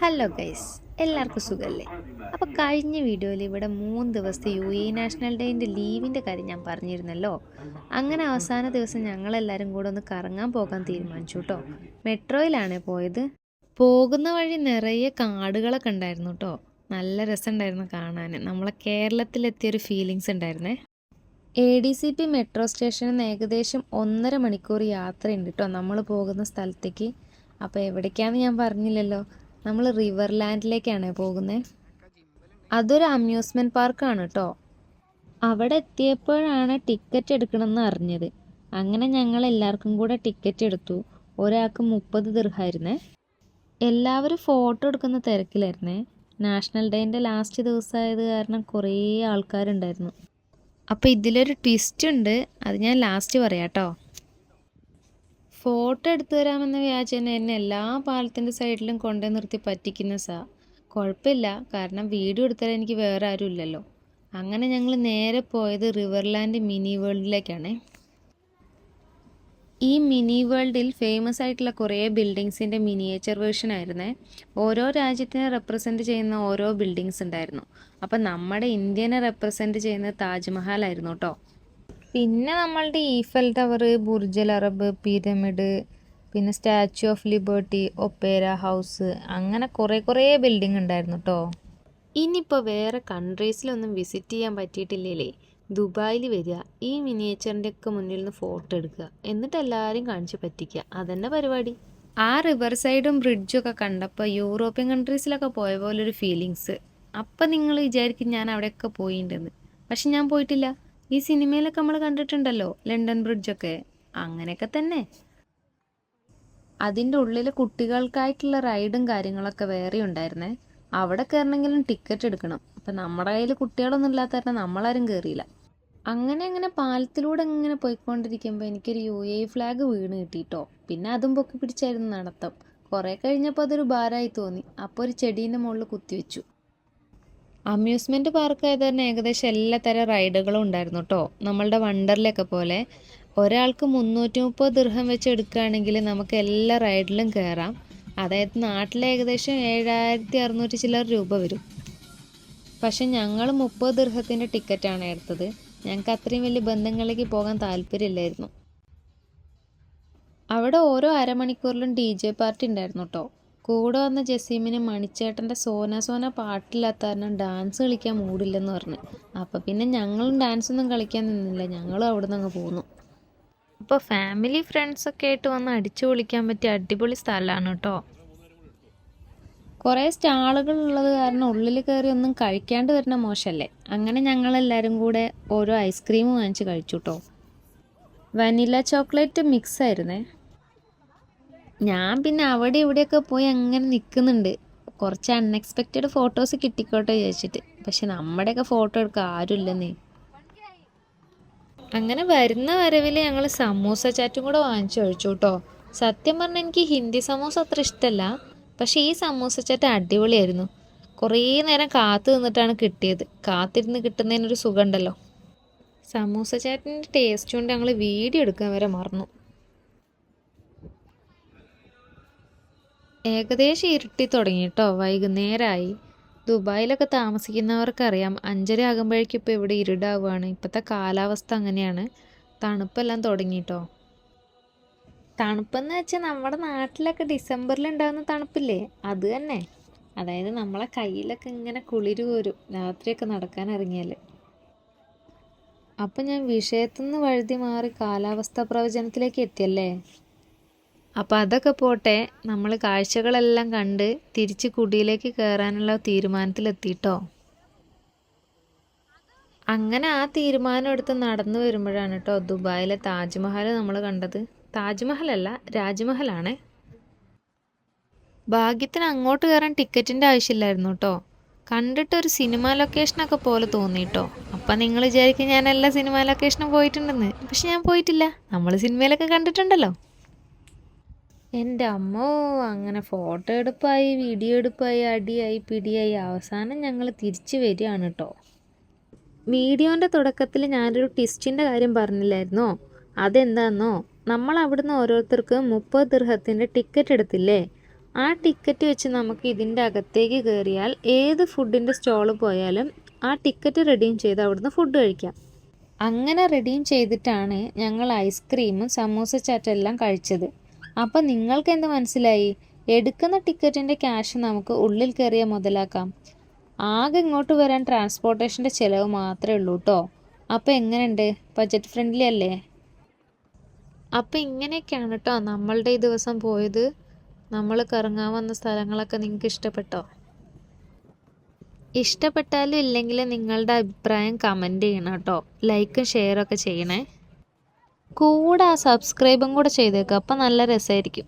Hello guys എല്ലാവർക്കും സുഖമല്ലേ അപ്പോൾ കഴിഞ്ഞ വീഡിയോയിൽ ഇവിടെ മൂന്ന് ദിവസത്തെ യു എ നാഷണൽ ഡേന്റെ ലീവിന്റെ കാര്യം ഞാൻ പറഞ്ഞിരുന്നല്ലോ. അങ്ങനെ അവസാന ദിവസം ഞങ്ങളെല്ലാവരും കൂടെ ഒന്ന് കറങ്ങാൻ പോകാൻ തീരുമാനിച്ചു കേട്ടോ. മെട്രോയിലാണ് പോയത്. പോകുന്ന വഴി നിറയെ കാടുകളൊക്കെ ഉണ്ടായിരുന്നു കേട്ടോ. നല്ല രസമുണ്ടായിരുന്നു കാണാൻ. നമ്മളെ കേരളത്തിലെത്തിയൊരു ഫീലിങ്സ് ഉണ്ടായിരുന്നേ. A D C P metro സ്റ്റേഷനിൽ നിന്ന് ഏകദേശം ഒന്നര മണിക്കൂർ യാത്രയുണ്ട് കേട്ടോ. നമ്മൾ പോകുന്ന സ്ഥലത്തേക്ക്. അപ്പോൾ എവിടേക്കാന്ന് ഞാൻ പറഞ്ഞില്ലല്ലോ. നമ്മൾ റിവർ ലാൻഡിലേക്കാണ് പോകുന്നത് അതൊരു അമ്യൂസ്മെന്റ് പാർക്കാണ് കേട്ടോ അവിടെ എത്തിയപ്പോഴാണ് ടിക്കറ്റ് എടുക്കണമെന്ന് അറിഞ്ഞത്. അങ്ങനെ ഞങ്ങൾ എല്ലാവർക്കും കൂടെ ടിക്കറ്റ് എടുത്തു. ഒരാൾക്ക് മുപ്പത് ദീർഘമായിരുന്നേ എല്ലാവരും ഫോട്ടോ എടുക്കുന്ന തിരക്കിലായിരുന്നേ. നാഷണൽ ഡേന്റെ ലാസ്റ്റ് ദിവസമായത് കാരണം കുറേ ആൾക്കാരുണ്ടായിരുന്നു. അപ്പോൾ ഇതിലൊരു ട്വിസ്റ്റ് ഉണ്ട്. അത് ഞാൻ ലാസ്റ്റ് പറയാം കേട്ടോ ഫോട്ടോ എടുത്തു തരാമെന്ന വ്യാജേന എന്നെ എല്ലാ പാലത്തിന്റെ സൈഡിലും കൊണ്ടു നിർത്തി പറ്റിക്കുന്ന സാ. കുഴപ്പമില്ല. കാരണം വീഡിയോ എടുത്തരാൻ എനിക്ക് വേറെ ആരും ഇല്ലല്ലോ. അങ്ങനെ ഞങ്ങൾ നേരെ പോയത് റിവർലാൻഡ് മിനി വേൾഡിലേക്കാണ്. ഈ മിനി വേൾഡിൽ ഫേമസ് ആയിട്ടുള്ള കുറേ ബിൽഡിങ്സിന്റെ മിനിയേച്ചർ വേർഷൻ ആയിരുന്നേ. ഓരോ രാജ്യത്തിനെ റെപ്രസെന്റ് ചെയ്യുന്ന ഓരോ ബിൽഡിങ്സ് ഉണ്ടായിരുന്നു. അപ്പം നമ്മുടെ ഇന്ത്യനെ റെപ്രസെന്റ് ചെയ്യുന്നത് താജ്മഹൽ ആയിരുന്നു കേട്ടോ. പിന്നെ നമ്മളുടെ Eiffel tower Burj al Arab pyramid പിന്നെ statue of liberty opera house അങ്ങനെ കുറേ കുറേ ബിൽഡിംഗ് ഉണ്ടായിരുന്നു കേട്ടോ ഇനിയിപ്പോൾ വേറെ കൺട്രീസിലൊന്നും വിസിറ്റ് ചെയ്യാൻ പറ്റിയിട്ടില്ലേ ദുബായിൽ വരിക ഈ മിനിയേച്ചറിന്റെ ഒക്കെ മുന്നിൽ നിന്ന് ഫോട്ടോ എടുക്കുക എന്നിട്ട് എല്ലാവരും കാണിച്ച് പറ്റിക്കുക. അതന്നെ പരിപാടി. ആ റിവർ സൈഡും ബ്രിഡ്ജും ഒക്കെ കണ്ടപ്പോൾ യൂറോപ്യൻ കൺട്രീസിലൊക്കെ പോയ പോലെ ഒരു ഫീലിങ്സ് അപ്പം നിങ്ങൾ വിചാരിക്കും ഞാൻ അവിടെയൊക്കെ പോയിട്ടുണ്ടെന്ന് പക്ഷെ ഞാൻ പോയിട്ടില്ല. ഈ സിനിമയിലൊക്കെ നമ്മൾ കണ്ടിട്ടുണ്ടല്ലോ ലണ്ടൻ ബ്രിഡ്ജൊക്കെ. അങ്ങനെയൊക്കെ തന്നെ. അതിന്റെ ഉള്ളിൽ കുട്ടികൾക്കായിട്ടുള്ള റൈഡും കാര്യങ്ങളൊക്കെ വേറെ ഉണ്ടായിരുന്നേ. അവിടെ കയറണമെങ്കിലും ടിക്കറ്റ് എടുക്കണം. അപ്പം നമ്മുടെ കയ്യിൽ കുട്ടികളൊന്നും ഇല്ലാത്ത കാരണം നമ്മളാരും കയറിയില്ല അങ്ങനെ അങ്ങനെ പാലത്തിലൂടെ ഇങ്ങനെ പോയിക്കൊണ്ടിരിക്കുമ്പോൾ എനിക്കൊരു യു എ ഫ്ലാഗ് വീണ് കിട്ടിയിട്ടോ പിന്നെ അതും പൊക്കി പിടിച്ചായിരുന്നു നടത്തം. കുറേ കഴിഞ്ഞപ്പോൾ അതൊരു ഭാരമായി തോന്നി. അപ്പോൾ ഒരു ചെടീന്റെ മുകളിൽ കുത്തിവെച്ചു. അമ്യൂസ്മെന്റ് പാർക്ക് ആയത് തന്നെ ഏകദേശം എല്ലാ തരം റൈഡുകളും ഉണ്ടായിരുന്നു കേട്ടോ നമ്മളുടെ വണ്ടറിലൊക്കെ പോലെ ഒരാൾക്ക് മുന്നൂറ്റി മുപ്പത് ദൃഹം വെച്ച് എടുക്കുകയാണെങ്കിൽ നമുക്ക് എല്ലാ റൈഡിലും കയറാം അതായത് നാട്ടിൽ ഏകദേശം ഏഴായിരത്തി അറുന്നൂറ്റി ചില്ലർ രൂപ വരും. പക്ഷെ ഞങ്ങൾ മുപ്പത് ദൃഹത്തിന്റെ ടിക്കറ്റാണ് എടുത്തത്. ഞങ്ങൾക്ക് അത്രയും വലിയ ബന്ധങ്ങളിലേക്ക് പോകാൻ താല്പര്യമില്ലായിരുന്നു. അവിടെ ഓരോ അരമണിക്കൂറിലും ഡി ജെ പാർട്ടി ഉണ്ടായിരുന്നു കേട്ടോ കൂടെ വന്ന ജസീമിന് മണിച്ചേട്ടന്റെ സോന സോന പാട്ടില്ലാത്ത കാരണം ഡാൻസ് കളിക്കാൻ മൂടില്ലെന്ന് പറഞ്ഞു. അപ്പം പിന്നെ ഞങ്ങളും ഡാൻസൊന്നും കളിക്കാൻ നിന്നില്ല. ഞങ്ങളും അവിടെ നിന്ന് അങ്ങ് പോന്നു. അപ്പോൾ ഫാമിലി ഫ്രണ്ട്സൊക്കെ ആയിട്ട് വന്ന് അടിച്ചു പൊളിക്കാൻ പറ്റിയ അടിപൊളി സ്ഥലമാണ് കേട്ടോ. കുറേ സ്റ്റാളുകൾ ഉള്ളത് കാരണം ഉള്ളിൽ കയറി ഒന്നും കഴിക്കാണ്ട് വരുന്ന മോശമല്ലേ അങ്ങനെ ഞങ്ങളെല്ലാവരും കൂടെ ഓരോ ഐസ്ക്രീം വാങ്ങിച്ച് കഴിച്ചു കേട്ടോ. വനില ചോക്ലേറ്റ് മിക്സ് ആയിരുന്നേ? ഞാൻ പിന്നെ അവിടെ ഇവിടെയൊക്കെ പോയി അങ്ങനെ നിൽക്കുന്നുണ്ട് കുറച്ച് അൺഎക്സ്പെക്റ്റഡ് ഫോട്ടോസ് കിട്ടിക്കോട്ടെ വിചാരിച്ചിട്ട്. പക്ഷെ നമ്മുടെയൊക്കെ ഫോട്ടോ എടുക്കാൻ ആരുമില്ലെന്നേ അങ്ങനെ വരുന്ന വരവിൽ ഞങ്ങൾ സമൂസ ചാറ്റും കൂടെ വാങ്ങിച്ചു കഴിച്ചു കേട്ടോ സത്യം പറഞ്ഞാൽ എനിക്ക് ഹിന്ദി സമൂസ അത്ര ഇഷ്ടമല്ല പക്ഷേ ഈ സമൂസ ചാറ്റ് അടിപൊളിയായിരുന്നു. കുറേ നേരം കാത്തു നിന്നിട്ടാണ് കിട്ടിയത്. കാത്തിരുന്ന് കിട്ടുന്നതിനൊരു സുഖമുണ്ടല്ലോ സമൂസ ചാറ്റിന്റെ ടേസ്റ്റ് കൊണ്ട് ഞങ്ങൾ വീഡിയോ എടുക്കാൻ വരെ മറന്നു. ഏകദേശം ഇരുട്ടി തുടങ്ങി കേട്ടോ വൈകുന്നേരമായി ദുബായിലൊക്കെ താമസിക്കുന്നവർക്കറിയാം അഞ്ചര ആകുമ്പോഴേക്കും ഇപ്പോൾ ഇവിടെ ഇരുടാവുകയാണ് ഇപ്പോഴത്തെ കാലാവസ്ഥ അങ്ങനെയാണ്. തണുപ്പെല്ലാം തുടങ്ങി കേട്ടോ തണുപ്പെന്ന് വെച്ചാൽ നമ്മുടെ നാട്ടിലൊക്കെ ഡിസംബറിൽ ഉണ്ടാകുന്ന തണുപ്പില്ലേ? അത് തന്നെ. അതായത് നമ്മളെ കയ്യിലൊക്കെ ഇങ്ങനെ കുളിര് വരും രാത്രിയൊക്കെ നടക്കാൻ ഇറങ്ങിയാൽ അപ്പം ഞാൻ വിഷയത്തുനിന്ന് വഴുതി മാറി കാലാവസ്ഥ പ്രവചനത്തിലേക്ക് എത്തിയല്ലേ? അപ്പോൾ അതൊക്കെ പോട്ടെ നമ്മൾ കാഴ്ചകളെല്ലാം കണ്ട് തിരിച്ച് കുടിയിലേക്ക് കയറാനുള്ള തീരുമാനത്തിലെത്തിയിട്ടോ അങ്ങനെ ആ തീരുമാനം എടുത്ത് നടന്നു വരുമ്പോഴാണ് കേട്ടോ ദുബായിലെ താജ്മഹൽ നമ്മൾ കണ്ടത്. താജ്മഹലല്ല രാജ്മഹലാണ്. ഭാഗ്യത്തിന് അങ്ങോട്ട് കയറാൻ ടിക്കറ്റിന്റെ ആവശ്യമില്ലായിരുന്നു കേട്ടോ കണ്ടിട്ട് ഒരു സിനിമ ലൊക്കേഷനൊക്കെ പോലെ തോന്നി കേട്ടോ അപ്പം നിങ്ങൾ വിചാരിക്കും ഞാൻ എല്ലാ സിനിമ ലൊക്കേഷനും പോയിട്ടുണ്ടെന്ന്. പക്ഷെ ഞാൻ പോയിട്ടില്ല. നമ്മൾ സിനിമയിലൊക്കെ കണ്ടിട്ടുണ്ടല്ലോ. എന്റെ അമ്മോ അങ്ങനെ ഫോട്ടോ എടുപ്പായി വീഡിയോ എടുപ്പായി അടിയായി പിടിയായി അവസാനം ഞങ്ങൾ തിരിച്ചു വരികയാണ് കേട്ടോ വീഡിയോന്റെ തുടക്കത്തിൽ ഞാനൊരു ടിസ്റ്റിന്റെ കാര്യം പറഞ്ഞില്ലായിരുന്നോ? അതെന്താണെന്നോ നമ്മൾ അവിടുന്ന് ഓരോരുത്തർക്ക് മുപ്പത് ദൃഹത്തിന്റെ ടിക്കറ്റ് എടുത്തില്ലേ? ആ ടിക്കറ്റ് വെച്ച് നമുക്ക് ഇതിന്റെ അകത്തേക്ക് കയറിയാൽ ഏത് ഫുഡിന്റെ സ്റ്റോൾ പോയാലും ആ ടിക്കറ്റ് റെഡീം ചെയ്ത് അവിടുന്ന് ഫുഡ് കഴിക്കാം. അങ്ങനെ റെഡീം ചെയ്തിട്ടാണ് ഞങ്ങൾ ഐസ്ക്രീമും സമൂസ ചാറ്റെല്ലാം കഴിച്ചത്. അപ്പം നിങ്ങൾക്ക് എന്ത് മനസ്സിലായി? എടുക്കുന്ന ടിക്കറ്റിന്റെ ക്യാഷ് നമുക്ക് ഉള്ളിൽ കയറിയ മുതലാക്കാം. ആകെ ഇങ്ങോട്ട് വരാൻ ട്രാൻസ്പോർട്ടേഷന്റെ ചിലവ് മാത്രമേ ഉള്ളൂ കേട്ടോ അപ്പോൾ എങ്ങനെയുണ്ട്? ബജറ്റ് ഫ്രണ്ട്ലി അല്ലേ? അപ്പം ഇങ്ങനെയൊക്കെയാണ് കേട്ടോ നമ്മളുടെ ഈ ദിവസം പോയത്. നമ്മൾ കറങ്ങാൻ വന്ന സ്ഥലങ്ങളൊക്കെ നിങ്ങൾക്ക് ഇഷ്ടപ്പെട്ടോ? ഇഷ്ടപ്പെട്ടാലും ഇല്ലെങ്കിലും നിങ്ങളുടെ അഭിപ്രായം കമന്റ് ചെയ്യണം കേട്ടോ ലൈക്കും ഷെയറൊക്കെ ചെയ്യണേ. കൂടെ ആ സബ്സ്ക്രൈബും കൂടെ ചെയ്തേക്കുക അപ്പം നല്ല രസമായിരിക്കും